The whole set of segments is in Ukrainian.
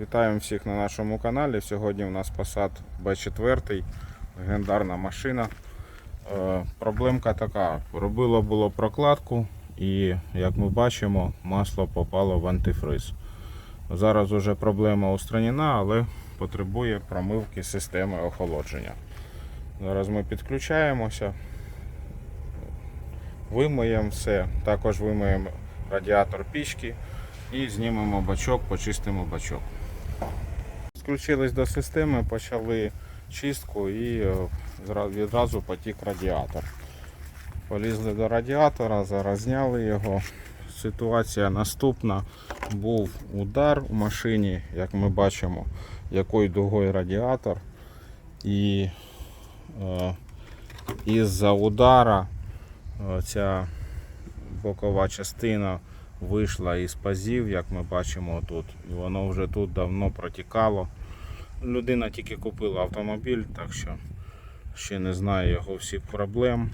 Вітаємо всіх на нашому каналі. Сьогодні у нас Passat B4, легендарна машина. Е, проблемка така. Робило було прокладку і, як ми бачимо, масло попало в антифриз. Зараз уже проблема устранена, але потребує промивки системи охолодження. Зараз ми підключаємося, вимиємо все, також вимиємо радіатор пічки і знімемо бачок, почистимо бачок. Включились до системи, почали чистку і е, відразу потік радіатор. Полізли до радіатора, зараз зняли його. Ситуація наступна. Був удар у машині, як ми бачимо, якою дугою радіатор. І е, із-за удара е, ця бокова частина вийшла із пазів, як ми бачимо тут. І воно вже тут давно протікало. Людина тільки купила автомобіль, так що ще не знає його всіх проблем,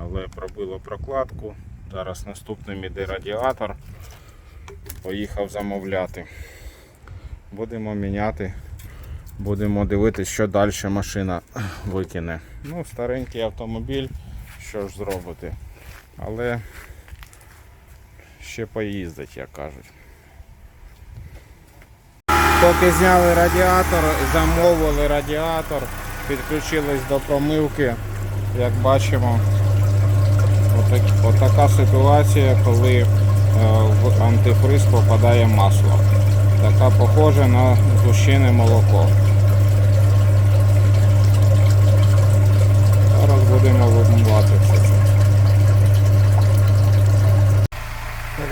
але пробило прокладку. Зараз наступним іде радіатор. Поїхав замовляти. Будемо міняти. Будемо дивитися, що далі машина викине. Ну, старенький автомобіль, що ж зробити. Але ще поїздить, як кажуть. Поки зняли радіатор, замовили радіатор, підключились до промивки. Як бачимо, отак, отака ситуація, коли е, в антифриз попадає масло. Така похожа на згущене молоко. Зараз будемо вимивати це.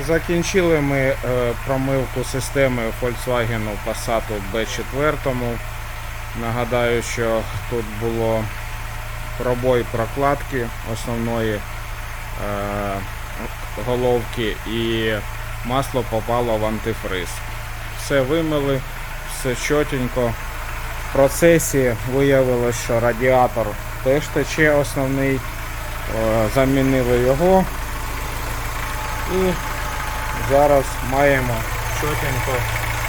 Закінчили ми е, промивку системи Volkswagen Passat B4. Нагадаю, що тут було пробой прокладки основної е, головки і масло попало в антифриз. Все вимили, все чотенько. В процесі виявилось, що радіатор теж тече основний. Е, Замінили його. І Зараз маємо чотенько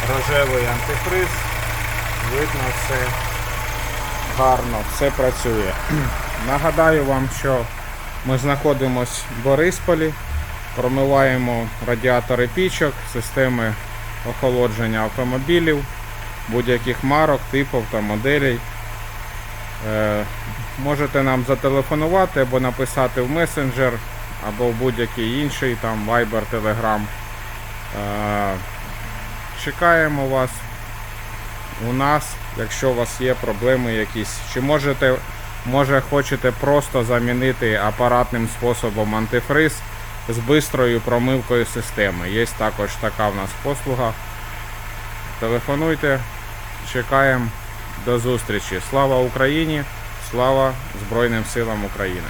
рожевий антифриз. Видно все гарно, все працює. Нагадаю вам, що ми знаходимося в Борисполі, промиваємо радіатори пічок, системи охолодження автомобілів, будь-яких марок, типів та моделей. Е, можете нам зателефонувати або написати в месенджер, або в будь-який інший, там Viber, Telegram. Чекаємо вас у нас, якщо у вас є проблеми якісь. Чи можете, може хочете просто замінити апаратним способом антифриз з бистрою промивкою системи. Є також така в нас послуга. Телефонуйте, чекаємо до зустрічі. Слава Україні! Слава Збройним силам України!